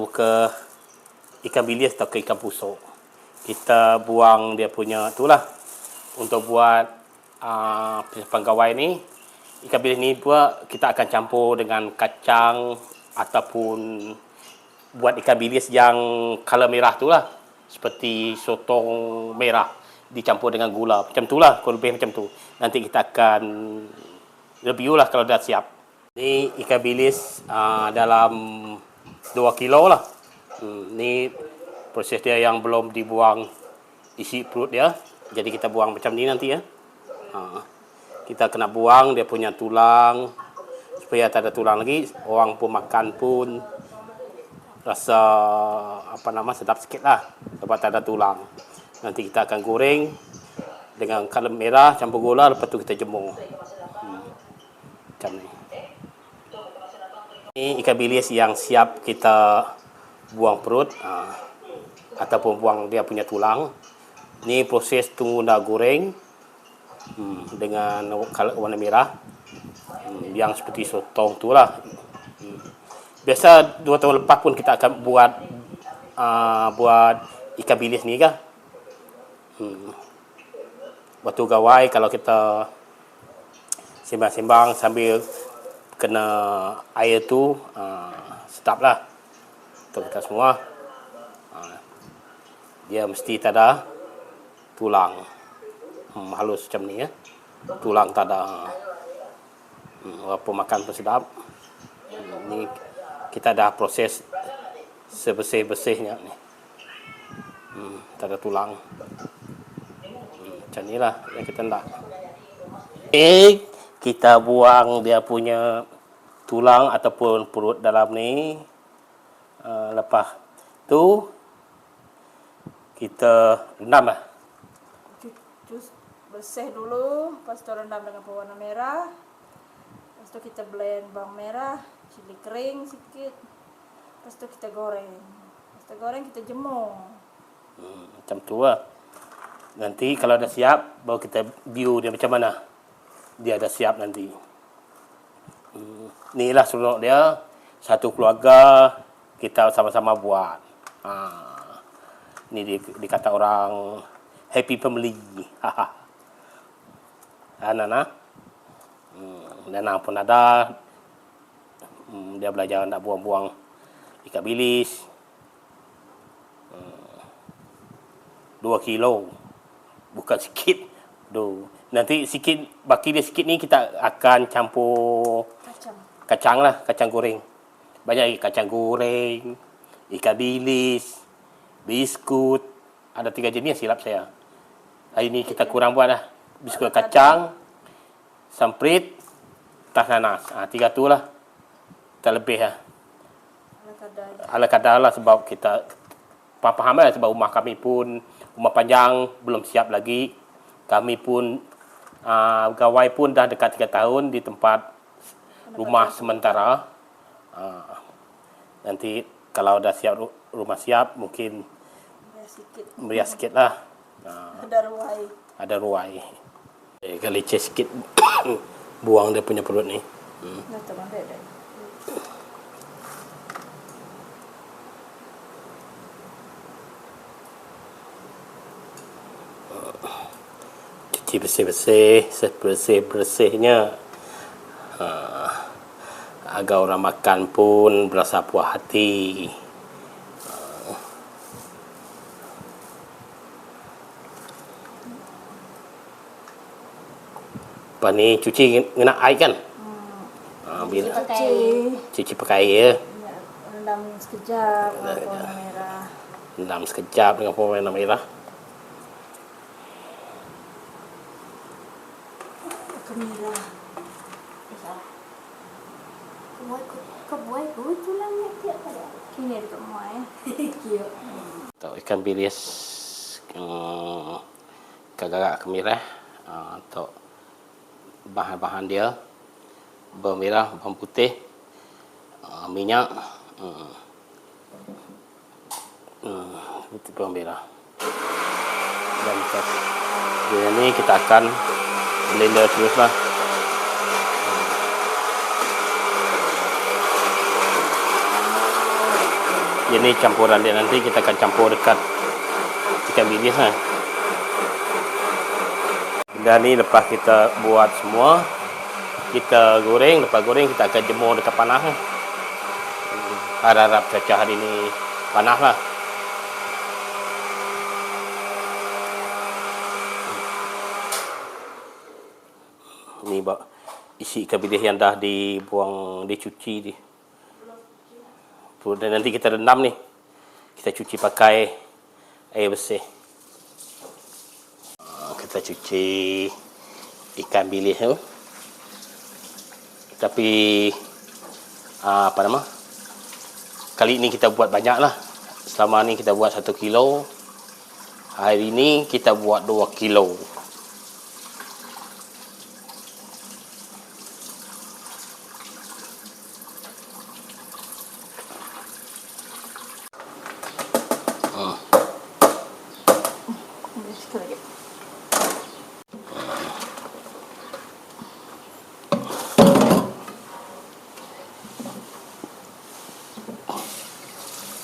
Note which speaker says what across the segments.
Speaker 1: Ngadu ke ikan bilis atau ke ikan pusuk. Kita buang dia punya tu lah. Untuk buat uh, penggawai ni, ikan bilis ni pula kita akan campur dengan kacang ataupun buat ikan bilis yang color merah tu lah. Seperti sotong merah dicampur dengan gula. Macam tu lah, kurang lebih macam tu. Nanti kita akan review lah kalau dah siap. Ni ikan bilis uh, dalam 2 kilo lah. Hmm, ni proses dia yang belum dibuang isi perut dia. Jadi kita buang macam ni nanti ya. Ha. Kita kena buang dia punya tulang supaya tak ada tulang lagi. Orang pun makan pun rasa apa nama sedap sikit lah sebab tak ada tulang. Nanti kita akan goreng dengan kalem merah campur gula lepas tu kita jemur. Hmm. Macam ni. Ini ikan bilis yang siap kita buang perut ha, ataupun buang dia punya tulang. Ini proses tunggu dah goreng hmm, dengan warna merah hmm, yang seperti sotong tu lah. Hmm. Biasa dua tahun lepas pun kita akan buat uh, buat ikan bilis ni kan. Hmm. Waktu gawai kalau kita sembang-sembang sambil kena air tu uh, sedap lah. Untuk kita semua. Uh, dia mesti tak ada tulang hmm, halus macam ni ya. Tulang tak ada hmm, walaupun makan pun sedap. Hmm, ni kita dah proses sebersih-bersihnya ni. Hmm, tak ada tulang. Hmm, macam ni lah yang kita nak. Eh kita buang dia punya tulang ataupun perut dalam ni uh, lepas tu kita rendam lah
Speaker 2: Jus bersih dulu, lepas tu rendam dengan pewarna merah. Lepas tu kita blend bawang merah, cili kering sikit. Lepas tu kita goreng. Lepas tu goreng kita jemur.
Speaker 1: hmm, macam tu lah nanti kalau dah siap baru kita view dia macam mana dia dah siap nanti. Hmm, ni lah seronok dia. Satu keluarga kita sama-sama buat. Ha. ni di, dikata orang happy family. Ha, Nana? Hmm, Nana pun ada. Hmm, dia belajar nak buang-buang ikan bilis. Hmm, dua kilo. Bukan sikit. Tu nanti sikit baki dia sikit ni kita akan campur
Speaker 2: Kacang.
Speaker 1: kacang lah kacang goreng. Banyak lagi kacang goreng ikan bilis biskut. Ada tiga jenis silap saya. Hari ni kita kurang buat lah. Biskut kacang samprit tas nanas. Ha, tiga tu lah. Tak lebih lah.
Speaker 2: Ala kadar.
Speaker 1: ala kadar lah sebab kita faham lah sebab rumah kami pun rumah panjang belum siap lagi. Kami pun uh, gawai pun dah dekat 3 tahun di tempat rumah sementara. Uh, nanti kalau dah siap ru- rumah siap mungkin
Speaker 2: sikit.
Speaker 1: meriah sikit lah uh,
Speaker 2: Ada ruai.
Speaker 1: ada ruai. Eh, kali leceh sikit. Buang dia punya perut ni. Hmm.
Speaker 2: Dah
Speaker 1: cuci bersih-bersih sebersih-bersihnya ha, agar orang makan pun berasa puas hati Ha. Lepas ni cuci kena air kan? Ha, bila
Speaker 2: Cuci.
Speaker 1: cuci pakai air,
Speaker 2: Ya, rendam sekejap. Pewarna merah.
Speaker 1: rendam sekejap dengan pewarna merah.
Speaker 2: Kemirah.
Speaker 3: Kebuai ku tulangnya tiap pada.
Speaker 2: Kini ada kat muai.
Speaker 3: Kira.
Speaker 1: Atau ikan bilis um, kagak kemirah uh, atau bahan-bahan dia bawang merah, bawang putih, uh, minyak, um, um, putih bawang merah. Dan kita, dengan ni kita akan blender terus lah. Ini campuran dia nanti kita akan campur dekat ikan bilis ha. Benda ni lepas kita buat semua, kita goreng, lepas goreng kita akan jemur dekat panas ha. Hmm, Harap-harap cuaca hari ni panas lah. Ni bak isi ikan bilis yang dah dibuang, dicuci di. Dan nanti kita rendam ni. Kita cuci pakai air bersih. Kita cuci ikan bilis tu. Tapi ah, apa nama? Kali ini kita buat banyak lah. Selama ni kita buat satu kilo. Hari ini kita buat dua kilo.
Speaker 2: Ini sikit lagi.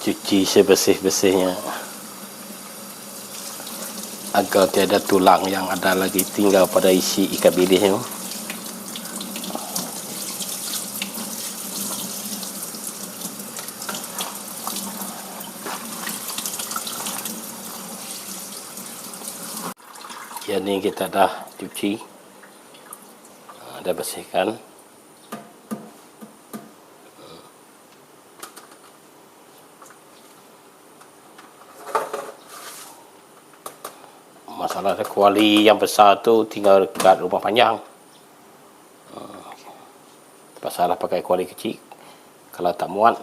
Speaker 1: Cuci sebersih-bersihnya agar tiada tulang yang ada lagi tinggal pada isi ikan bilis itu. Yang ni kita dah cuci, Ah, dah bersihkan. Masalah dia kuali yang besar tu tinggal dekat rumah panjang. Hmm. Masalah pakai kuali kecil. Kalau tak muat,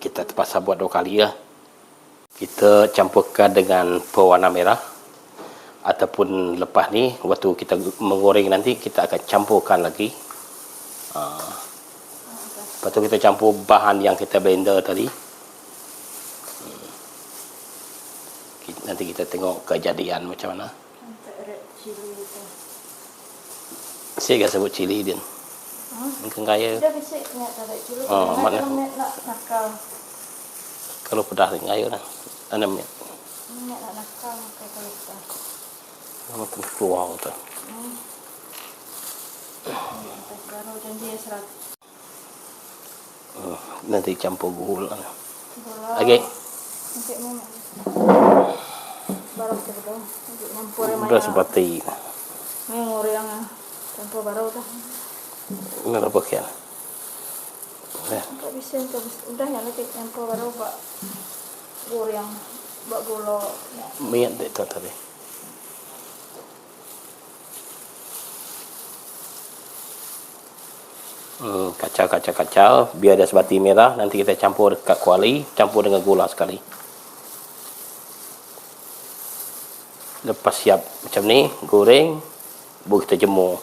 Speaker 1: kita terpaksa buat dua kali lah. Kita campurkan dengan pewarna merah. Ataupun lepas ni, waktu kita menggoreng nanti, kita akan campurkan lagi. Ha. Lepas tu kita campur bahan yang kita blender tadi. Nanti kita tengok kejadian macam mana.
Speaker 2: Tu.
Speaker 1: Saya kan sebut cili dia. Mungkin kaya.
Speaker 2: Dia bisik ingat tak.
Speaker 1: Oh, mana? Kalau pedas ni kaya lah. Ana minit.
Speaker 2: Ingat nak nakal pakai kalau kita.
Speaker 1: Nama tu keluar tu. Hmm, Nanti campur gula.
Speaker 2: Bola.
Speaker 1: Okey.
Speaker 2: Nanti mana? Baru kita
Speaker 1: Sudah
Speaker 2: mana?
Speaker 1: seperti
Speaker 2: Ini ngori yang campur baru dah.
Speaker 1: ini apa kian? Ya.
Speaker 2: Tak bisa, tak. Udah yang nanti campur baru buat ngori yang buat gula.
Speaker 1: Minyak dek tadi. Hmm, kacau kacau kacau biar ada sebati merah nanti kita campur dekat kuali campur dengan gula sekali lepas siap macam ni goreng baru kita jemur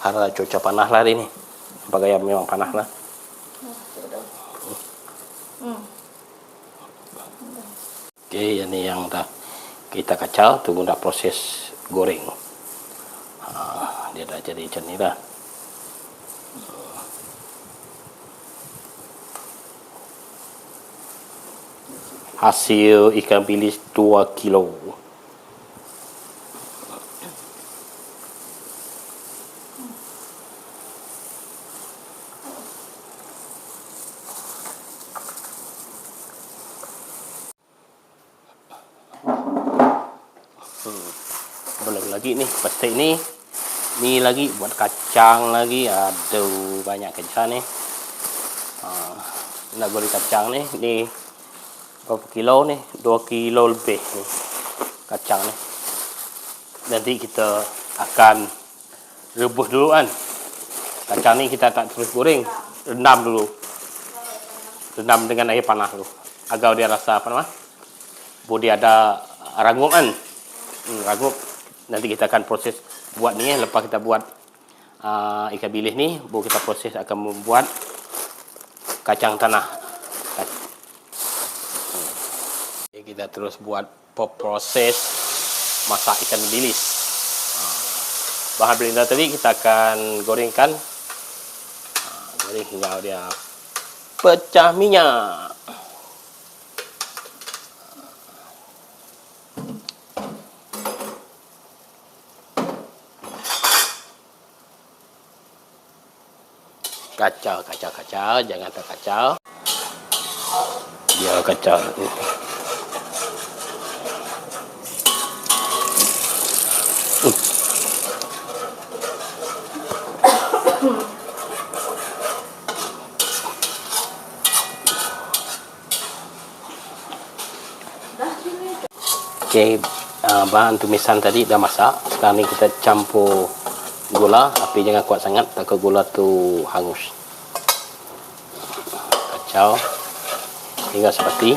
Speaker 1: harap cuaca panas lah hari ni bagai yang memang panas lah. Okey, yang ni yang dah kita kacau, tunggu dah proses goreng. Ha, dia dah jadi macam ni dah. Hasil ikan bilis 2 kilo. Petik ni ni lagi buat kacang lagi. Aduh banyak kerja ni. Ha, nak goreng kacang ni ni berapa kilo ni? 2 kilo lebih ni kacang ni. Nanti kita akan rebus dulu kan. Kacang ni kita tak terus goreng rendam dulu. Rendam dengan air panas dulu. Agar dia rasa apa nama? Boleh ada rangup kan? Hmm, rangup nanti kita akan proses buat ni eh. lepas kita buat uh, ikan bilis ni baru kita proses akan membuat kacang tanah. Hmm. Okay, kita terus buat proses masak ikan bilis. Ah, bahan blender tadi kita akan gorengkan. Ah, goreng hingga dia pecah minyak Kacau, kacau, kacau. Jangan terkacau. Dia kacau.
Speaker 2: Dah sini.
Speaker 1: Okey, uh, bahan tumisan tadi dah masak. Sekarang ni kita campur gula. Api jangan kuat sangat, takut gula tu hangus. Kacau. Hingga seperti.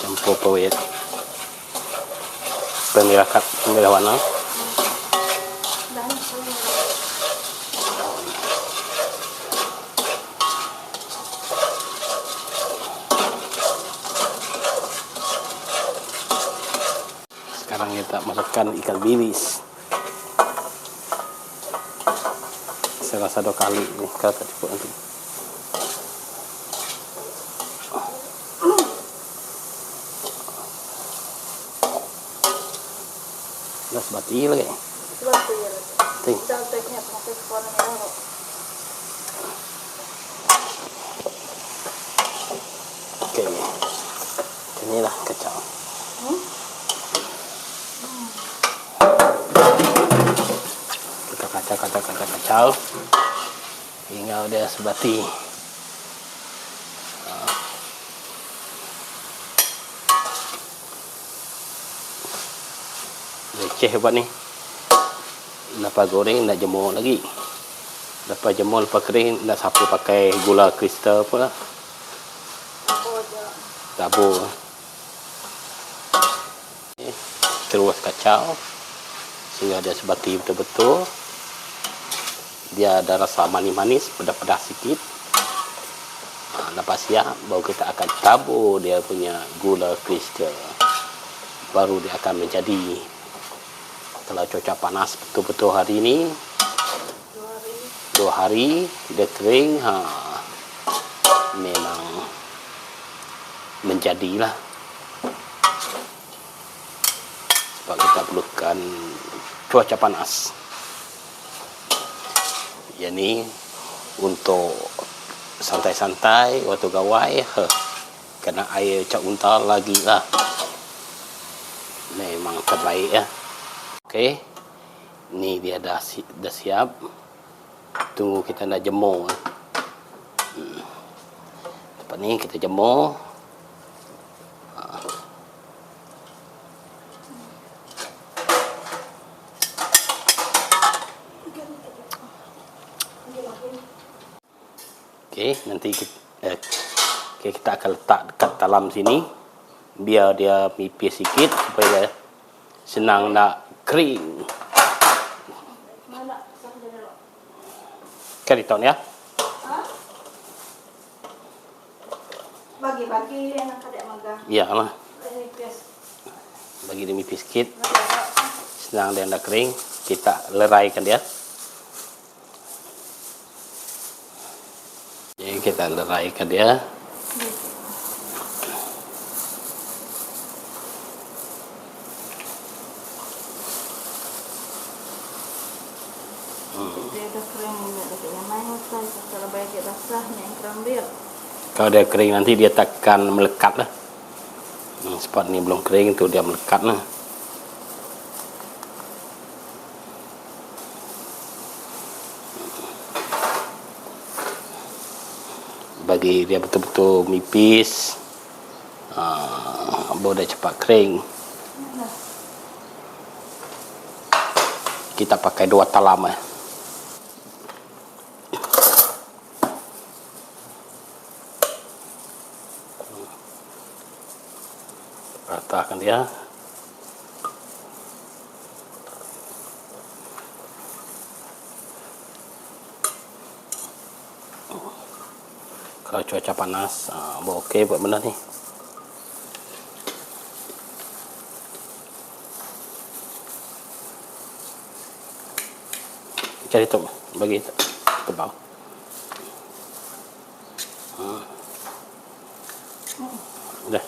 Speaker 1: Campur pawit. Pemirah, kat- pemirah warna.
Speaker 2: Dah ni saya merah.
Speaker 1: Sekarang masukkan ikan bilis. Saya rasa dua kali ni kalau tak cukup nanti. Dah sebati lagi.
Speaker 2: Pakai warna merah. kok.
Speaker 1: Okey. Inilah kacau.
Speaker 2: Hmm?
Speaker 1: Kita kacau, kacau. Hingga dia sebati. Leceh buat ni. Lepas goreng nak jemur lagi. Lepas jemur, lepas kering nak sapu pakai gula kristal pula.
Speaker 2: Oh, je.
Speaker 1: tabur terus kacau sehingga dia sebati betul-betul dia ada rasa manis-manis pedas-pedas sikit. Ha, lepas siap baru kita akan tabur dia punya gula kristal. Baru dia akan menjadi kalau cuaca panas betul-betul hari ini
Speaker 2: Dua hari.
Speaker 1: dia kering ha, memang menjadilah. Sebab kita perlukan cuaca panas yang ni untuk santai-santai waktu gawai he, kena air cak untar lagi lah. Memang terbaik ya. Okey. Ni dia dah si, dah siap. Tunggu kita nak jemur. Hmm. lepas ni kita jemur Okey, nanti kita, eh, okay, kita akan letak dekat dalam sini biar dia mipis sikit supaya dia senang nak kering.
Speaker 2: Dulu.
Speaker 1: Kariton ya.
Speaker 2: Bagi-bagi yang kadek magang.
Speaker 1: Ya lah. Bagi dia sikit,
Speaker 2: Mana?
Speaker 1: senang dia nak kering, kita leraikan dia. Jadi kita leraikan dia.
Speaker 2: Kalau dia
Speaker 1: kering nanti dia takkan melekat lah. Hmm, spot ni belum kering tu dia melekat lah. Bagi dia betul-betul mipis. Uh, baru dia cepat kering. Kita pakai dua talam eh. ratakan dia kalau cuaca panas uh, okey buat benda ni cari tu bagi tebal ha. Dah.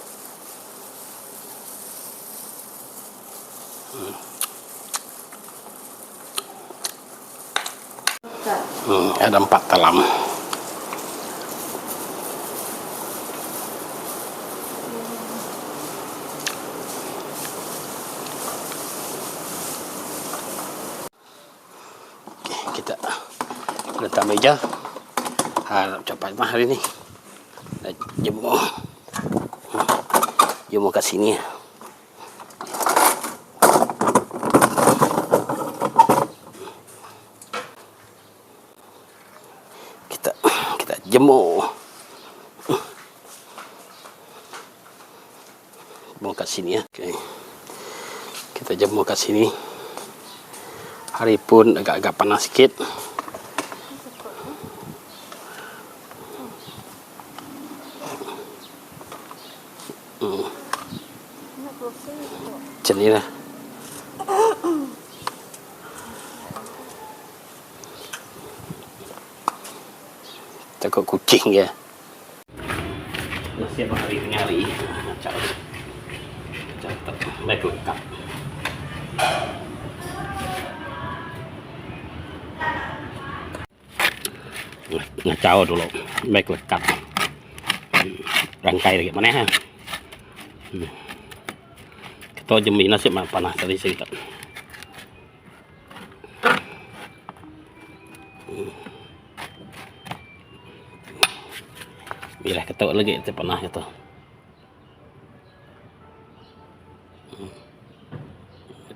Speaker 2: Tak.
Speaker 1: Hmm, ada empat talam. Okey, kita meja. Harap cepat mah hari ni. Jemur. Jemur kat sini. Kita kita jemur. Jemur kat sini ya. Okey. Kita jemur kat sini. Hari pun agak-agak panas sikit.
Speaker 2: Nak proses tu.
Speaker 1: Macam ni lah. Takut kucing ya. Dah siap hari tengah hari. Macam Catat. Baik lengkap. Ngacau dulu. Baik lengkap. Hmm, Rangkai lagi mana ha? Kita jemih nasi mak panas tadi saya tak. Bila ketuk lagi tu panas kata.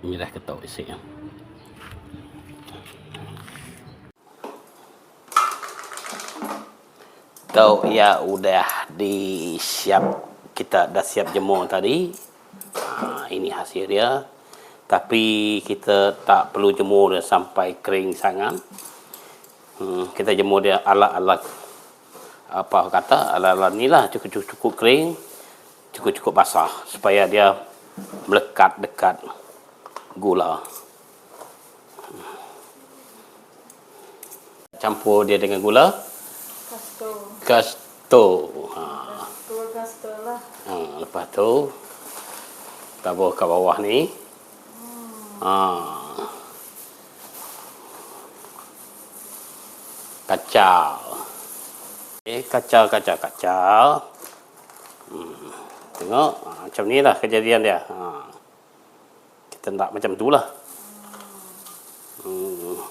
Speaker 1: Mirah ketuk isi ya. Tahu ya udah disiap kita dah siap jemur tadi. Ha, ini hasil dia. Tapi kita tak perlu jemur dia sampai kering sangat. Hmm, kita jemur dia ala-ala apa kata ala-ala ni lah cukup cukup kering cukup cukup basah supaya dia melekat dekat gula campur dia dengan gula
Speaker 2: Kasto.
Speaker 1: kasto ha.
Speaker 2: Kasto, kasto lah.
Speaker 1: ha lepas tu tabur ke bawah ni ha kacau Okay, kacau, kacau, kacau. Hmm. Tengok, ha, macam ni lah kejadian dia. Ha. Kita nak macam tu lah. Hmm.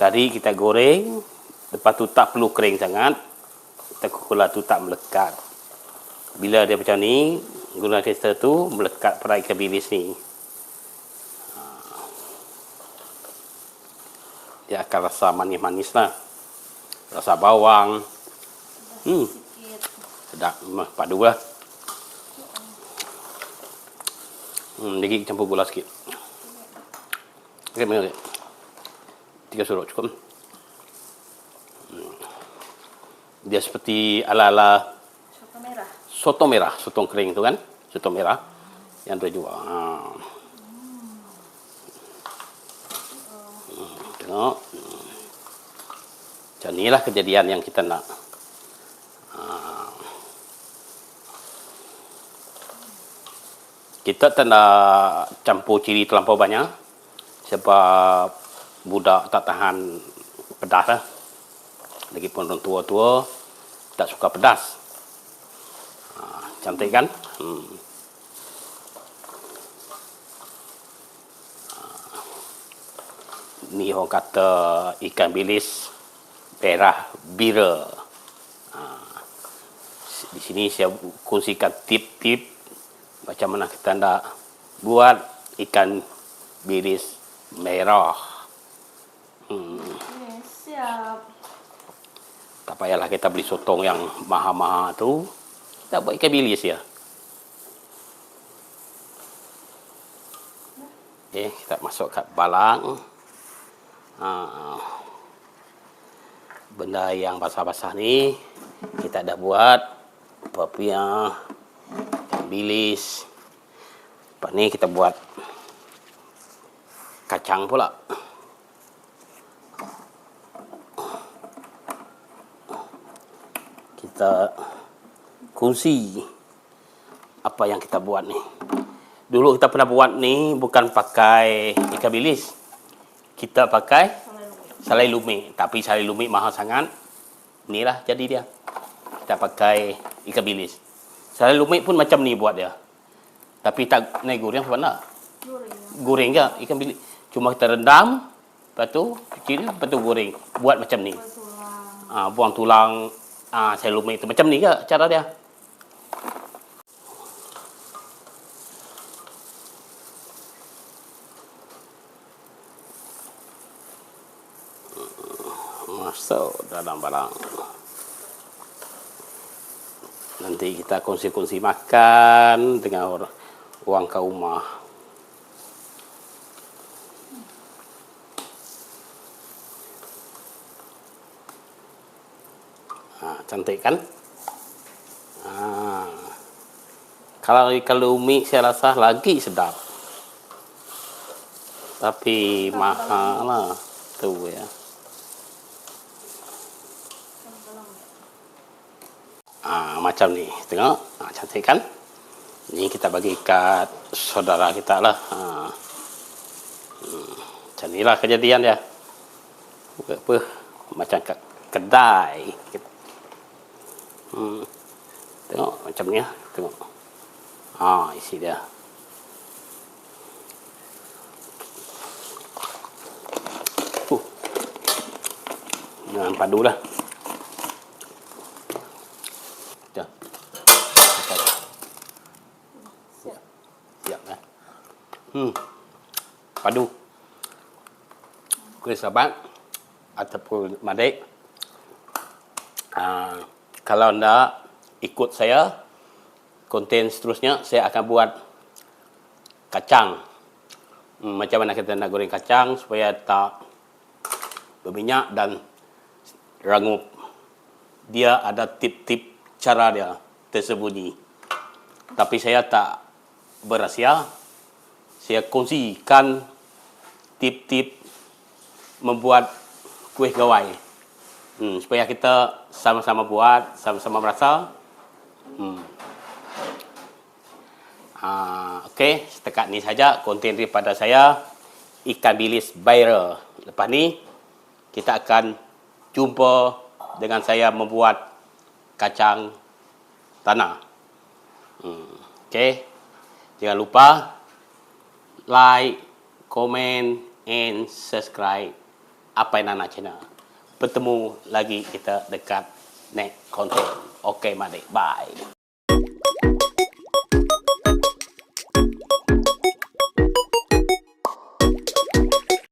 Speaker 1: Tadi kita goreng, lepas tu tak perlu kering sangat. Kita gula tu tak melekat. Bila dia macam ni, gula kita tu melekat pada ikan bilis ni. Ha. Dia akan rasa manis-manis lah. Rasa bawang. Hmm, sedap. Padu lah. Hmm, lagi campur gula sikit. Okey, mana dia? Tiga surut cukup. Hmm. Dia seperti ala-ala
Speaker 2: merah.
Speaker 1: soto merah, soto kering tu kan? Soto merah yang dia jual. Ha. Hmm, Tengok. Macam ni lah kejadian yang kita nak. Ha. Kita tak nak campur ciri terlampau banyak sebab budak tak tahan pedas lah. Lagipun orang tua-tua tak suka pedas. Cantik kan? Hmm. Ha. Ni orang kata ikan bilis merah bira. Ha. Di sini saya kongsikan tip-tip macam mana kita nak buat ikan bilis merah. Hmm.
Speaker 2: Siap.
Speaker 1: Tak payahlah kita beli sotong yang mahal-mahal tu. Kita buat ikan bilis ya. Okey, kita masuk kat balang. Ha. Benda yang basah-basah ni kita dah buat papia ikan bilis. Lepas ni kita buat kacang pula. kita kongsi apa yang kita buat ni. Dulu kita pernah buat ni bukan pakai ikan bilis. Kita pakai salai lumik. Tapi salai lumik mahal sangat. Inilah jadi dia. Kita pakai ikan bilis. Salai lumik pun macam ni buat dia. Tapi tak naik goreng macam mana?
Speaker 2: Goreng.
Speaker 1: Goreng je ikan bilis. Cuma kita rendam. Lepas tu, kecil, lepas tu goreng. Buat macam ni.
Speaker 2: Tulang.
Speaker 1: Ah, buang tulang ah, salai lumik tu. Macam ni ke cara dia? Masuk dalam barang. Nanti kita kongsi-kongsi makan dengan orang, orang ke rumah. Ha, cantik kan? Ha. Kalau ikan lumi saya rasa lagi sedap. Tapi mahal lah. Tu ya. Macam ni. Tengok. Ah, cantik kan? Ni kita bagi kat saudara kita lah. Ah. Hmm. Macam ni lah kejadian dia. Bukan apa. Macam kat kedai. Hmm. Tengok macam ni lah. Tengok. Ah, isi dia. Uh. Jangan padu lah. Dah.
Speaker 2: Siap.
Speaker 1: Siap eh. Hmm. Padu. Kuih sahabat ataupun madik. Uh, kalau anda ikut saya, konten seterusnya saya akan buat kacang. Hmm, macam mana kita nak goreng kacang supaya tak berminyak dan rangup. Dia ada tip-tip cara dia tersembunyi. Tapi saya tak berahsia. Saya kongsikan tip-tip membuat kuih gawai. Hmm, supaya kita sama-sama buat, sama-sama merasa. Hmm. Ah, Okey, setakat ni saja konten daripada saya. Ikan bilis viral. Lepas ni, kita akan jumpa dengan saya membuat kacang tanah. Hmm. Okey. Jangan lupa like, comment and subscribe apa yang Nana channel. Bertemu lagi kita dekat next content. Okey, Madik. Bye.